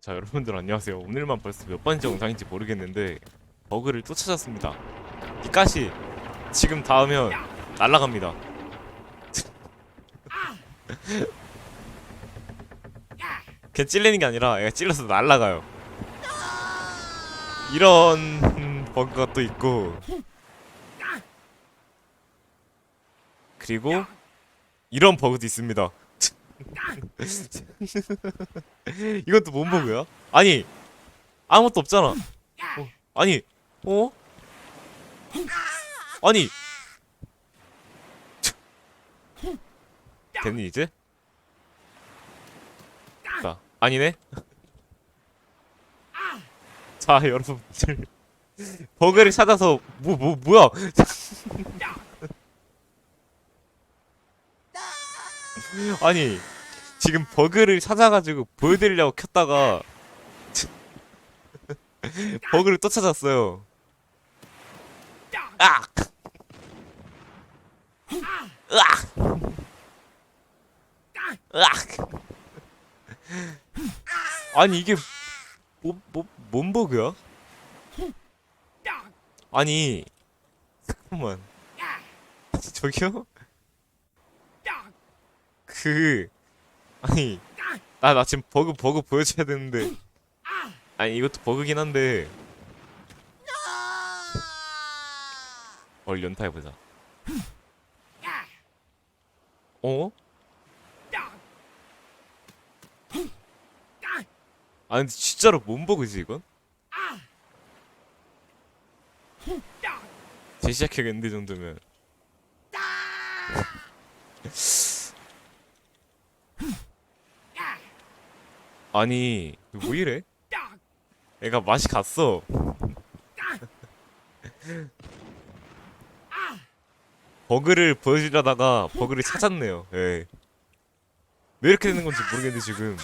자 여러분들 안녕하세요. 오늘만 벌써 몇 번째 영상인지 모르겠는데 버그를 또 찾았습니다. 이까시 지금 닿으면 날아갑니다. 그냥 찔리는 게 아니라 얘가 찔러서 날아가요. 이런 버그가 또 있고. 그리고 이런 버그도 있습니다 이건 또뭔 버그야? 아니 아무것도 없잖아. 어, 아니 어? 아니 됐니 이제? 자 아니네. 자 여러분들 버그를 찾아서 뭐 뭐 뭐 야? 아니 지금 버그를 찾아가지고 보여드리려고 켰다가 버그를 또 찾았어요. 아! 으악! 으악! 아니 이게 뭐 뭐 뭔 버그야? 아니 잠깐만 저기요? 그 아니 나 나 지금 버그 버그 보여줘야 되는데 아니 이것도 버그긴 한데 얼 연타해보자 어? 아 근데 진짜로 뭔 버그지 이건? 재시작해야겠는데 이 정도면 아니 뭐 이래? 애가 맛이 갔어. 버그를 보여주려다가 버그를 찾았네요. 예. 왜 이렇게 되는 건지 모르겠는데 지금.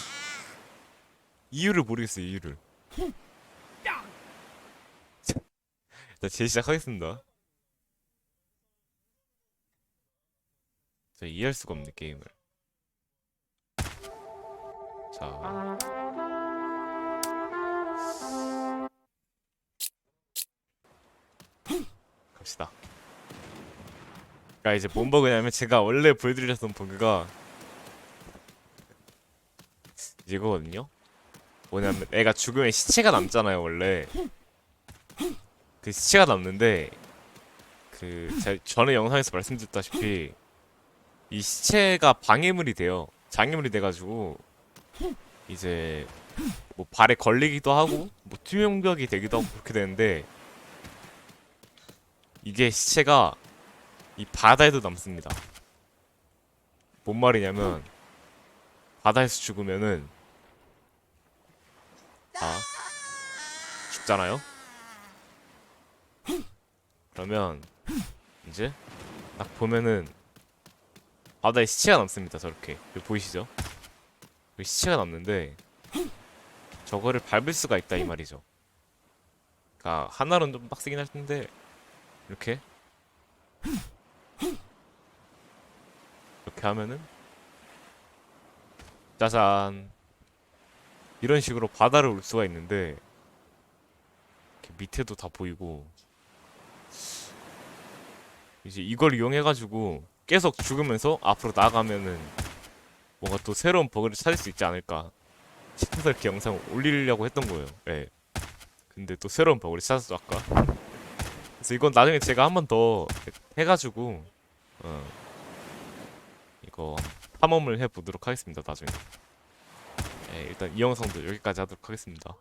이유를 모르겠어요 이유를. 자 재시작하겠습니다. 자 이해할 수가 없네 게임을 자. 갑시다. 그니까 이제 뭔 버그냐면 제가 원래 보여드렸던 버그가 이거거든요. 뭐냐면 애가 죽으면 시체가 남잖아요 원래. 그 시체가 남는데 그 전에 영상에서 말씀드렸다시피 이 시체가 방해물이 돼요. 장애물이 돼가지고 이제 뭐 발에 걸리기도 하고 뭐 투명벽이 되기도 하고 그렇게 되는데 이게 시체가 이 바다에도 남습니다. 뭔 말이냐면 바다에서 죽으면은 아 죽잖아요. 그러면 이제 딱 보면은 바다에 시체가 남습니다. 저렇게 보이시죠? 시체가 남는데 저거를 밟을 수가 있다 이 말이죠. 그러니까 하나로는 좀 빡세긴 할 텐데 이렇게 이렇게 하면은 짜잔 이런 식으로 바다를 올 수가 있는데 밑에도 다 보이고 이제 이걸 이용해가지고 계속 죽으면서 앞으로 나가면은 뭔가 또 새로운 버그를 찾을 수 있지 않을까 싶어서 이렇게 영상 올리려고 했던 거예요. 예. 근데 또 새로운 버그를 찾았어 아까. 그래서 이건 나중에 제가 한 번 더 해가지고 어 이거 탐험을 해보도록 하겠습니다 나중에 예, 일단 이 영상도 여기까지 하도록 하겠습니다